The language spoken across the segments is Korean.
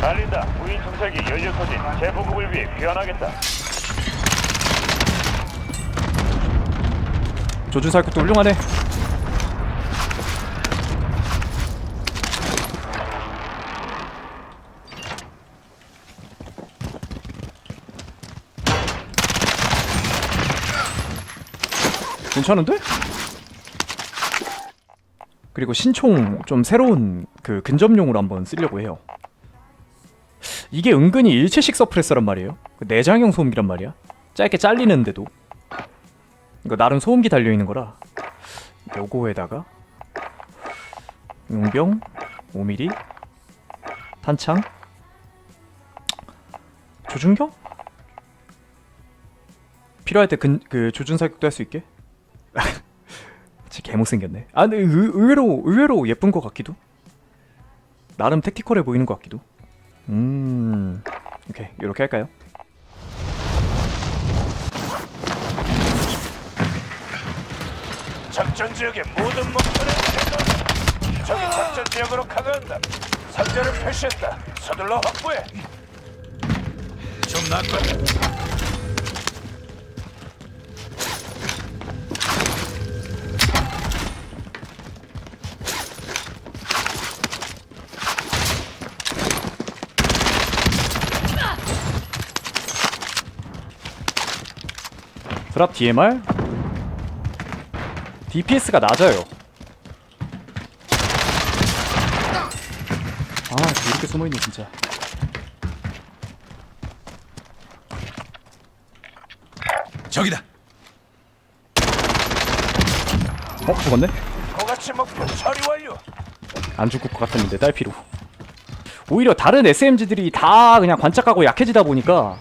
알린다. 무인 정찰기 연료 소진 재보급을 위해 귀환하겠다. 조준사격도 훌륭하네. 괜찮은데? 그리고 신총 좀 새로운 그 근접용으로 한번 쓰려고 해요. 이게 은근히 일체식 서프레서란 말이에요. 그 내장형 소음기란 말이야. 짧게 잘리는데도. 이거 나름 소음기 달려 있는 거라. 요거에다가 용병 5mm 탄창 조준경? 필요할 때그 조준 사격도 할 수 있게? 진짜 개못생겼네. 아 근데 의, 의외로 의외로 예쁜 것 같기도. 나름 택티컬해 보이는 것 같기도 음 오케이 이렇게 할까요? 작전 지역의 모든 목표는 제거. 적이 작전 지역으로 가간다. 상자를 표시했다. 서둘러 확보해. 좀 낫군. 드랍 DMR DPS가 낮아요 아 이렇게 숨어있네 진짜 저기다. 어? 죽었네? 고가치 목표 처리 완료. 안 죽을 것 같았는데 딸피로 오히려 다른 SMG들이 다 그냥 관짝하고 약해지다 보니까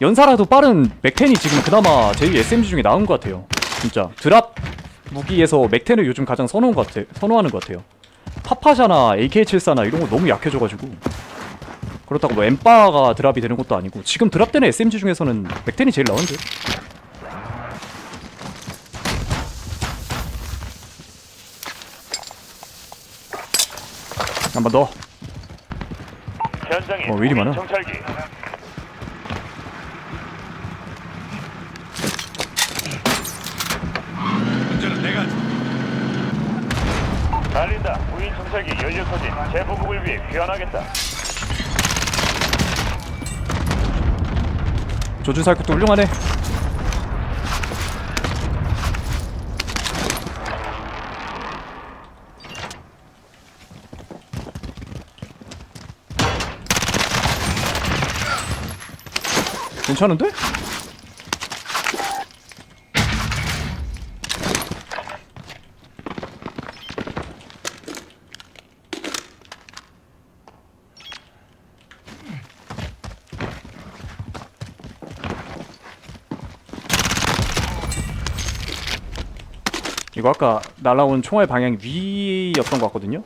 연사라도 빠른 맥텐이 지금 그나마 제일 SMG 중에 나은 것 같아요 진짜 드랍 무기에서 맥텐을 요즘 가장 선호한 것 같아, 선호하는 것 같아요 파파샤나 AK74나 이런 거 너무 약해져가지고 그렇다고 뭐 엠바가 드랍이 되는 것도 아니고 지금 드랍되는 SMG 중에서는 맥텐이 제일 나은데 한번 더. 현장에 어, 왜 이리 많아? 정찰기. 문제는 내가 하지. 알린다. 무인 정찰기 연료 소진 재보급을 위해 귀환하겠다. 조준사격도 훌륭하네. 괜찮은데? 이거 아까 날라온 총알 방향 위였던 것 같거든요.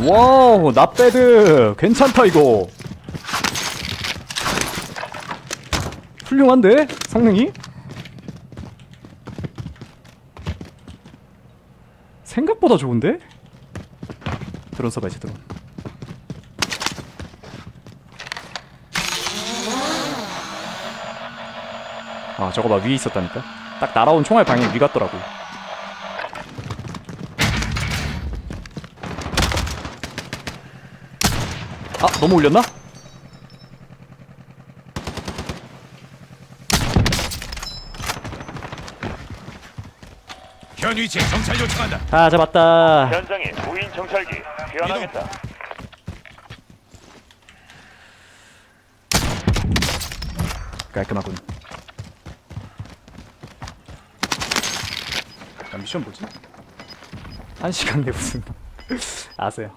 와우, 나배드 괜찮다 이거. 훌륭한데 성능이? 생각보다 좋은데? 드론 써봐야지 드론. 아 저거 봐 위에 있었다니까 딱 날아온 총알 방향 위 같더라고 아 너무 올렸나? 현 위치에 정찰 요청한다. 아 잡았다 현장에 무인 정찰기 귀환하겠다. 깔끔하군 미션 뭐지? 한 시간 내 무슨 아세요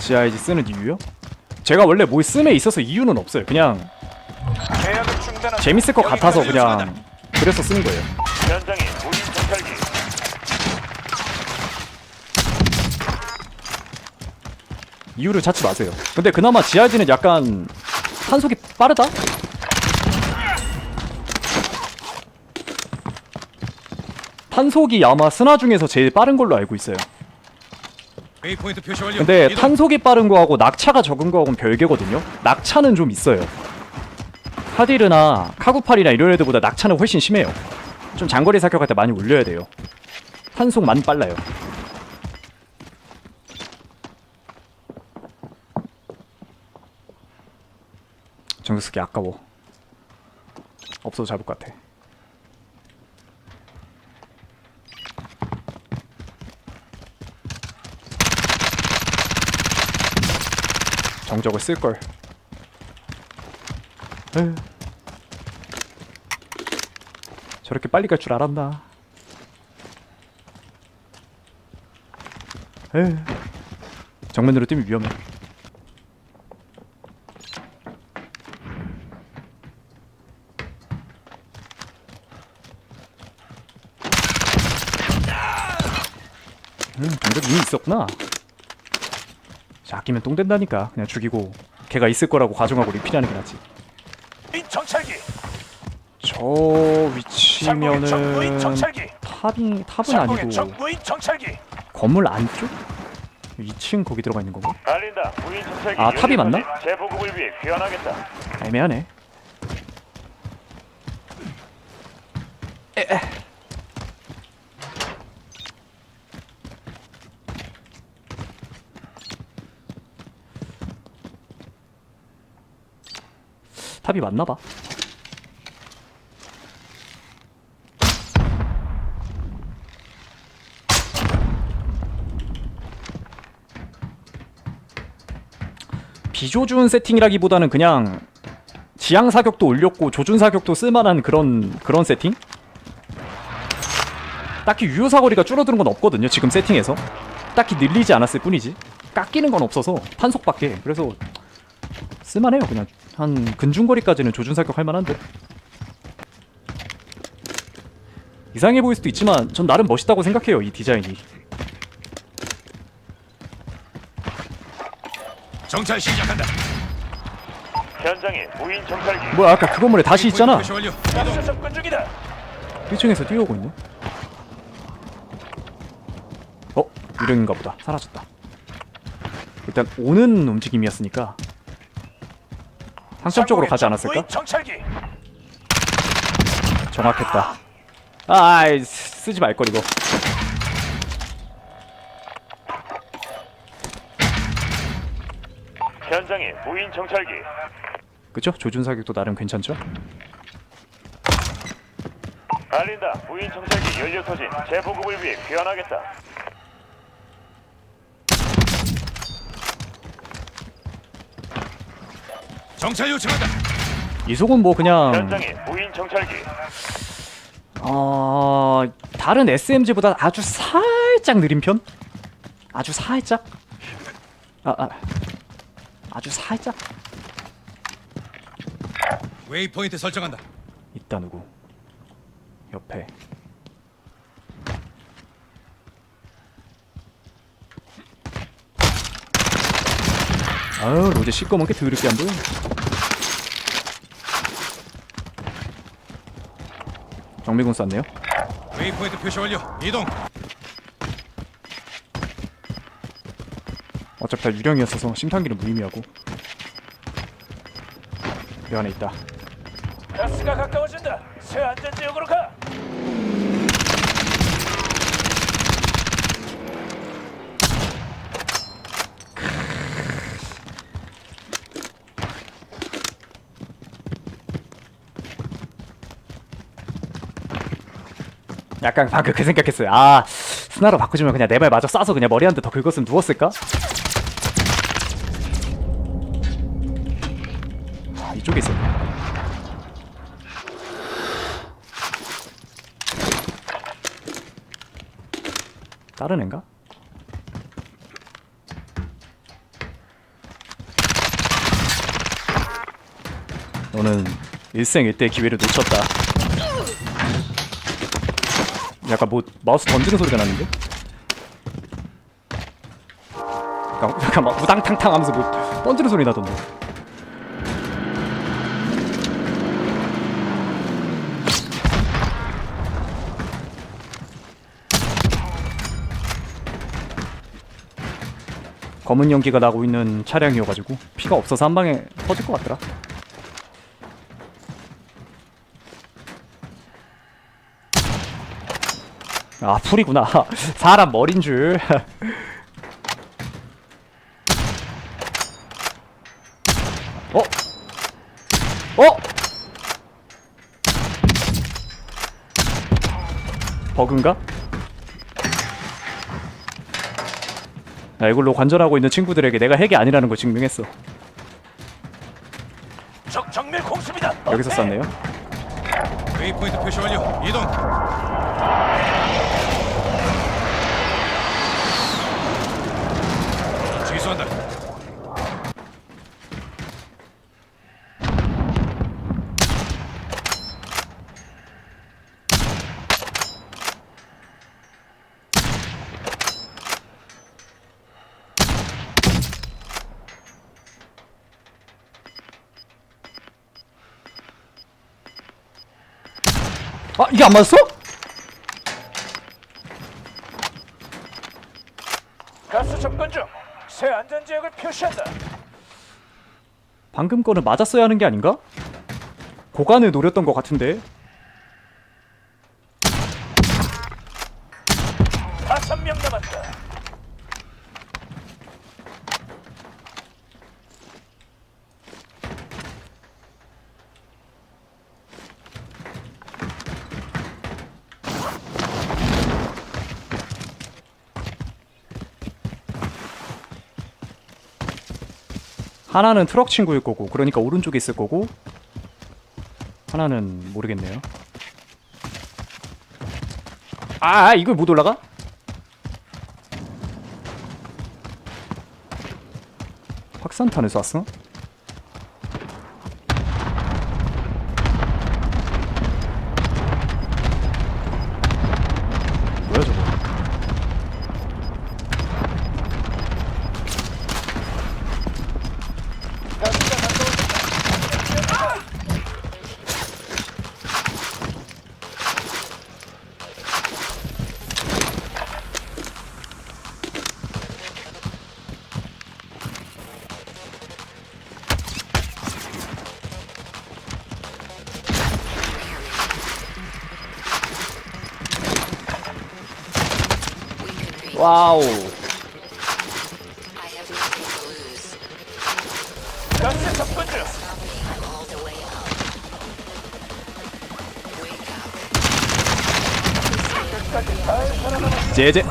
GIG 쓰는 이유요? 제가 원래 뭐 쓰에 있어서 이유는 없어요 그냥 계약을 중단한 재밌을 것 같아서 그냥 그래서 쓰는 거예요 현장에 무인 정찰기 이유를 찾지 마세요. 근데 그나마 GRG는 약간 탄속이 빠르다? 탄속이 아마 스나 중에서 제일 빠른 걸로 알고 있어요. 웨이포인트 표시 완료. 근데 이동. 탄속이 빠른 거하고 낙차가 적은 거하고는 별개거든요. 낙차는 좀 있어요. 카디르나 카구팔이나 이런 애들보다 낙차는 훨씬 심해요. 좀 장거리 사격할 때 많이 올려야 돼요. 탄속만 빨라요. 정쓰기 아까워. 없어도 잡을 것 같아. 정적을 쓸걸. 저렇게 빨리 갈 줄 알았나. 정면으로 뛰면 위험해 음, 정적 이미 있었구나 자, 아끼면 똥 된다니까 그냥 죽이고 걔가 있을 거라고 가정하고 리필하는 게 낫지 무인 정찰기. 저 위치면은 정찰기. 탑이 탑은 아니고 정찰기. 건물 안쪽? 2층 거기 들어가 있는 건가? 알린다. 무인 정찰기. 아, 탑이 맞나? 재보급을 위해 귀환하겠다. 애매하네 에 에. 탑이 맞나봐 비조준 세팅이라기보다는 그냥 지향 사격도 올렸고 조준 사격도 쓸만한 그런 그런 세팅? 딱히 유효 사거리가 줄어드는 건 없거든요. 지금 세팅에서 딱히 늘리지 않았을 뿐이지 깎이는 건 없어서 탄속밖에. 그래서 쓸만해요. 그냥 한 근중거리까지는 조준 사격 할 만한데 이상해 보일 수도 있지만 전 나름 멋있다고 생각해요. 이 디자인이. 정찰 시작한다. 현장에 무인 정찰기. 뭐야 아까 그 건물에 다시 있잖아. 표시 완료. 가스 접근 중이다. 1층에서 뛰어오고 있네. 어? 유령인가 보다. 사라졌다. 일단 오는 움직임이었으니까 상점 쪽으로 가지 않았을까? 정찰기. 정확했다. 아, 아이, 쓰- 쓰지 말걸 이거. 현장에 무인 정찰기. 그죠? 조준 사격도 나름 괜찮죠? 알린다. 무인 정찰기 연료 소진. 재보급을 위해 귀환하겠다. 정찰 요청한다. 이속은 뭐 그냥 현장에 무인 정찰기. 어 다른 SMG보다 아주 살짝 느린 편? 아주 살짝? 아, 아 아주 살짝? 웨이포인트 설정한다. 있다 누구? 옆에. 아유 로제 시꺼먼 게 더럽게 안 보여. 정미군 쐈네요. 웨이포인트 표시 완료. 이동. 어차피 다 유령이었어서 심탄기는 무의미하고. 그 안에 있다. 가스가 가까워진다. 새 안전 지역으로 가. 약간 방금 그 생각했어요. 아 스나로 바꾸지만 그냥 내 발 마저 쏴서 그냥 머리 한 대 더 긁었으면 누웠을까? 아, 이쪽에 있어. 다른 앤가? 너는 일생일대 기회를 놓쳤다. 약간 뭐 마우스 던지는 소리가 나는데? 약간, 약간 막 우당탕탕 하면서 뭐 던지는 소리 나던데 검은 연기가 나고 있는 차량이어가지고 피가 없어서 한 방에 터질 것 같더라 아 풀이구나. 사람 머린 줄. 어? 어? 버그인가? 야, 이걸로 관전하고 있는 친구들에게 내가 핵이 아니라는 걸 증명했어. 적 정밀 공습이다. 여기서 쐈네요. 웨이포인트 표시 완료. 이동. 안 맞았어? 가스 접근 중. 새 안전 지역을 표시한다. 방금 거는 맞았어야 하는 게 아닌가? 고간을 노렸던 것 같은데. 다섯 명 남았다. 하나는 트럭 친구일 거고, 그러니까 오른쪽에 있을 거고. 하나는 모르겠네요. 아, 아, 이걸 못 올라가? 확산탄을 쐈어? 와우. 살아남았다. 제제.